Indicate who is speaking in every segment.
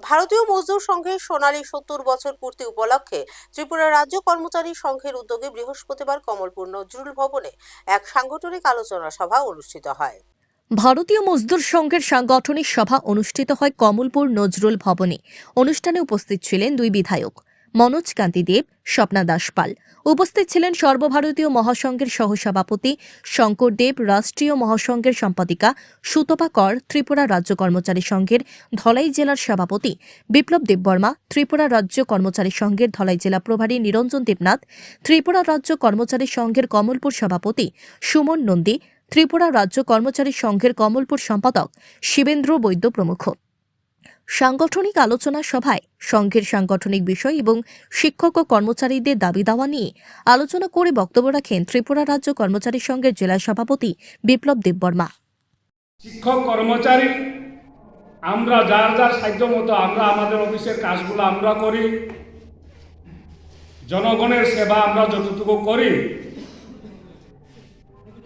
Speaker 1: ভারতীয় মজদুর সংঘের সোনালী সত্তর বছর পূর্তি উপলক্ষে ত্রিপুরা রাজ্য কর্মচারী সংঘের উদ্যোগে বৃহস্পতিবার কমলপুর নজরুল ভবনে এক সাংগঠনিক আলোচনা সভা অনুষ্ঠিত হয়।
Speaker 2: ভারতীয় মজদুর সংঘের সাংগঠনিক সভা অনুষ্ঠিত হয় কমলপুর নজরুল ভবনে। অনুষ্ঠানে উপস্থিত ছিলেন দুই বিধায়ক। মনোজ কান্তি দেব স্বপ্না দাস পাল উপস্থিত ছিলেন সর্বভারতীয় মহাসংঘের সহসভাপতি শঙ্কর দেব, রাষ্ট্রীয় মহাসংঘের সম্পাদিকা সুতপা কর, ত্রিপুরা রাজ্য কর্মচারী সংঘের ধলাই জেলার সভাপতি বিপ্লব দেববর্মা, ত্রিপুরা রাজ্য কর্মচারী সংঘের ধলাই জেলা প্রভারী নিরঞ্জন দেবনাথ, ত্রিপুরা রাজ্য কর্মচারী সংঘের কমলপুর সভাপতি সুমন নন্দী, ত্রিপুরা রাজ্য কর্মচারী সংঘের কমলপুর সম্পাদক শিবেন্দ্র বৈদ্য প্রমুখ। সাংগঠনিক আলোচনা সভায় সংঘের সাংগঠনিক বিষয় এবং শিক্ষক ও কর্মচারীদের দাবি দাওয়া নিয়ে আলোচনা করে বক্তব্য রাখেন ত্রিপুরা রাজ্য কর্মচারী সংঘের জেলা সভাপতি বিপ্লব দেববর্মা।
Speaker 3: শিক্ষক, কর্মচারী, আমরা যার যার সাধ্য মতো আমরা আমাদের অফিসের কাজগুলো আমরা করি। জনগণের সেবা আমরা যতটুকু করি।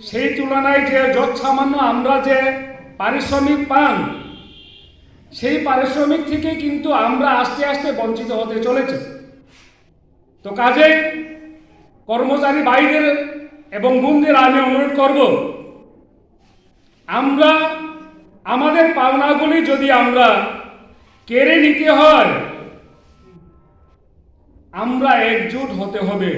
Speaker 3: সেই তুলনায় যে যত সামান্য আমরা যে পারিশ্রমিক পান সেই পারিশ্রমিক থেকে কিন্তু আমরা আস্তে আস্তে বঞ্চিত হতে চলেছে। তো কাজেই কর্মচারী ভাইদের এবং বোনদের আমি অনুরোধ করব, আমরা আমাদের পাওনাগুলি যদি আমরা কেড়ে নিতে হয়, আমরা একজোট হতে হবে।